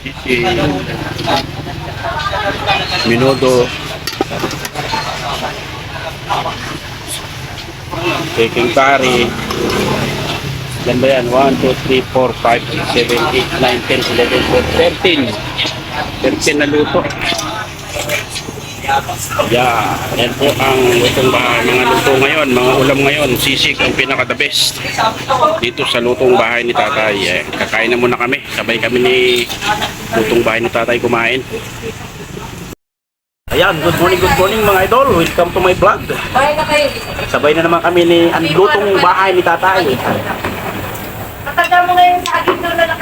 Sisig. Minudo. Chicken curry. Yan ba yan? 1, 2, 3, 4, 5, 6, 7, 8, 9, 10, 11, 12, 13. 13 na luto. Yeah, yan po ang lutong bahay. Mga luto ngayon, mga ulam ngayon, sisig ang pinaka the best. Dito sa lutong bahay ni tatay. Eh, kakain na muna kami. Sabay kami ni lutong bahay ni tatay kumain. Ayan, good morning, good morning mga idol. Welcome to my vlog. Sabay na naman kami ni ang lutong bahay ni tatay. Matanda mo ngayon sa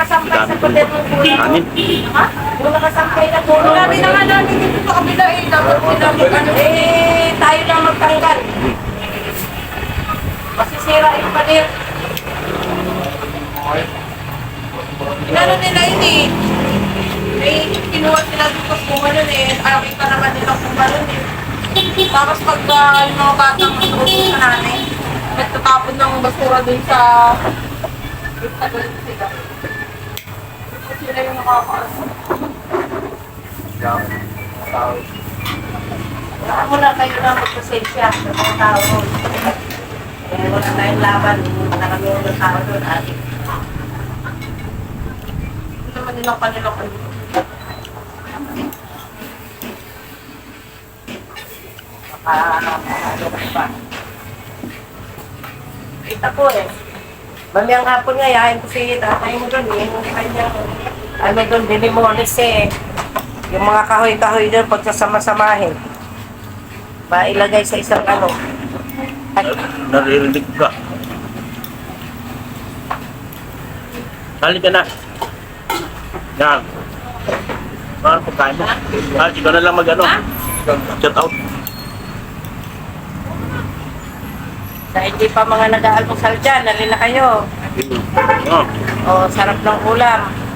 nakasampay sa pader ng kuya mo. Kanin. Ha? Yung nakasampay na puno. Sabi na nga namin dito sa kabila eh. Dapat sila ano eh. Tayo na magtanggal. Masisira yung pader. Inano nila yun eh. May kinuha sila dito kung ano eh. Aking pa naman nila kung ano eh. Tapos pag uh, yung mga batang matulog sa nanay, nagtatapon ng basura dun sa sa galit sila. Yung nakakaas. Saan muna kayo na magpasensya sa mga tao. Eh, wala tayong laban. Wala kami ng tao doon. At hindi naman nilang kanila kanila. Kita ko eh. Mamayang hapon nga, yahin ko si tatay mo doon, eh, yung kanya, ano doon, dinimonis eh. Yung mga kahoy-kahoy doon, pagsasama-samahin. Mailagay sa isang ano. Ay, Naririnig ka. Halika ka na. Yan. Ano pagkain mo? Ah, ikaw na lang mag ano. Shout out. sa hindi pa mga nag-aalmusal dyan, nalila kayo. Oh, O, sarap ng ulam.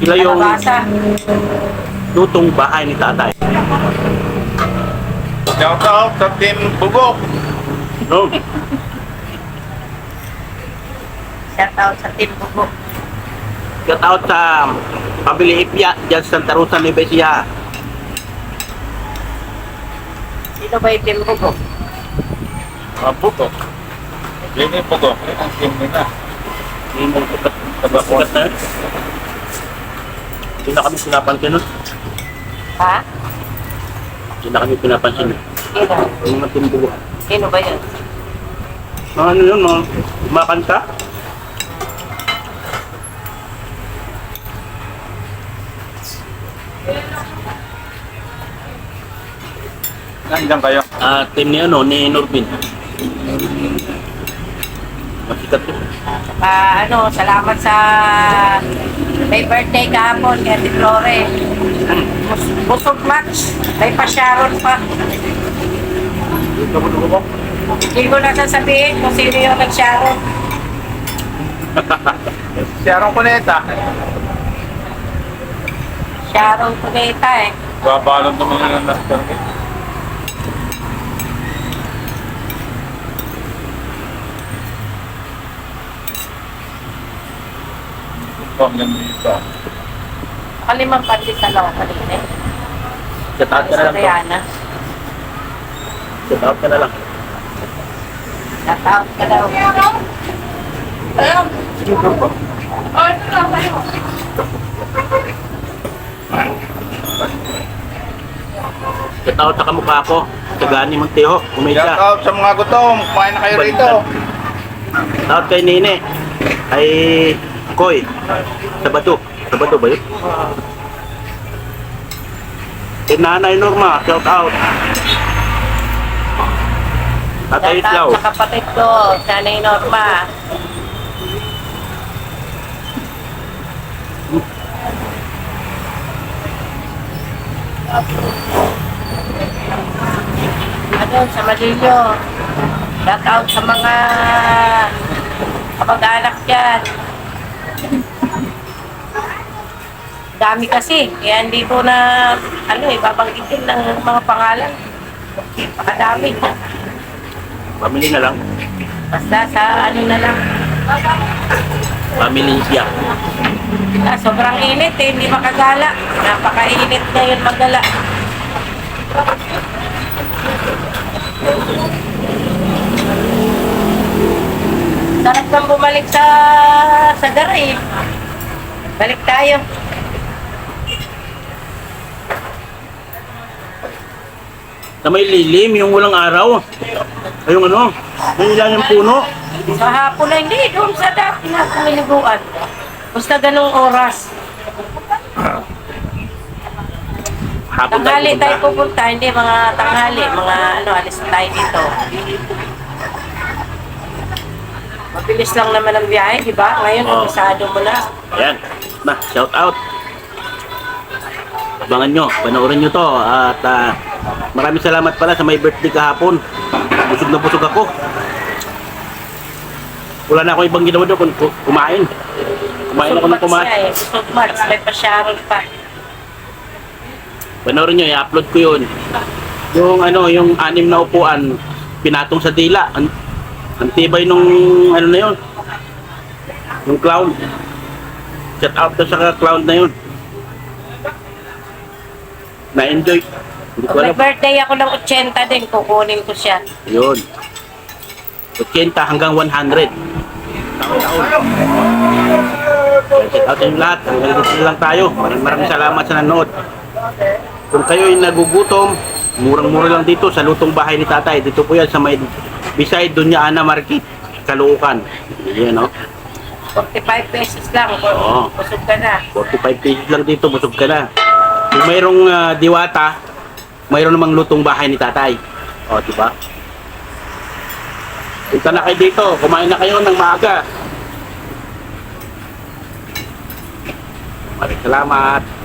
Sila yung lutong bahay ni tatay. Shout out sa Team Bugok. No? Shout out sa Team Bubo. Shout out sa Pabili Ipya, dyan sa Santa Rosa, Nevesia. Sino ba yung Team Bubo? Mga Bugok. Yun yung Bugok. Ang team nila. Hindi mo sukat. Sukat na kami pinapansin nun. Ha? Hindi na kami pinapansin nun. Sino? Yung mga. Sino ba yun? Mga ano yun, mga kumakanta. Nandiyan kayo. Ah, team ni ano, ni Norbin. Masikat yun. Saka ano, salamat sa may birthday kahapon kay Ate Flore. Bus- Busog match. May pa-sharon pa. Hindi ko na sasabihin kung sino yung nag-sharon. Si Aaron Cuneta. Sharon Cuneta eh. Babalon naman nila ng Yan dito. Kalimang pati sa lawa kanina eh. Shout out ka na Sa lang. to. Diana. Shout out ka na lang. Shout out ka daw. Oh, ito na kayo. Shout out sa kamukha ko. Tagani Montejo. Shout Kumedya. out sa mga gutom. Kumain na kayo rito. Shout out kay Nene. Kay Koy. Sa Bato. Sa Bato ba yun? Kay Nanay Norma. Shout out. Tatay Islaw. sa kapatid ko, Nanay Norma. Ano, sa Malilyo. Shout out sa mga kapag-anak dyan. Dami kasi, kaya hindi ko na, ano eh, babanggitin ng mga pangalan. Pakadami. Pamili na lang. Basta sa ano na lang. Pamilisya. Ah, sobrang init eh, hindi makagala. Napakainit ngayon magala. Sarap kang bumalik sa sa garay. Balik tayo. Na may lilim, yung walang araw. Ay, yung ano, yung ilan yung puno. Sa hapon na hindi, doon sa dati na kumiliguan. Basta ganong oras. Hapon Tanghali pupunta. tayo pupunta, hindi mga tanghali, mga ano, alis tayo dito. Mabilis lang naman ang biyahe, di ba? Ngayon, Oo. kabisado mo na. Ayan. Na, shout out. Abangan nyo, panoorin nyo to. At ah, maraming salamat pala sa may birthday kahapon. Busog na busog ako. Wala na ako ibang ginawa doon kung ku- kumain. Kumain ako ng Busog kumain. eh. Busog March, may pasyaron pa. Panoorin nyo, i-upload ko yun. Yung ano, yung anim na upuan, pinatong sa dila. Ang, ang tibay nung ano na yun. Yung clown. Shout out to sa clown na yun. Na-enjoy. Hindi ko Pag may alam. birthday ako ng 80 din, kukunin ko siya. Yun. 80 hanggang 100. Taon-taon. Shout out yung lahat. Hanggang dito lang tayo. Maraming maraming salamat sa nanood. Kung kayo ay nagugutom, murang-mura lang dito sa lutong bahay ni tatay. Dito po yan sa may beside Dunya Ana Market, Caloocan. Yan no. 45 pesos lang. Oo. Busog ka na. 45 pesos lang dito, busog ka na. Kung mayroong ah, diwata, mayroon namang lutong bahay ni tatay. O, di ba? Punta na kayo dito, kumain na kayo ng maaga. Maraming salamat.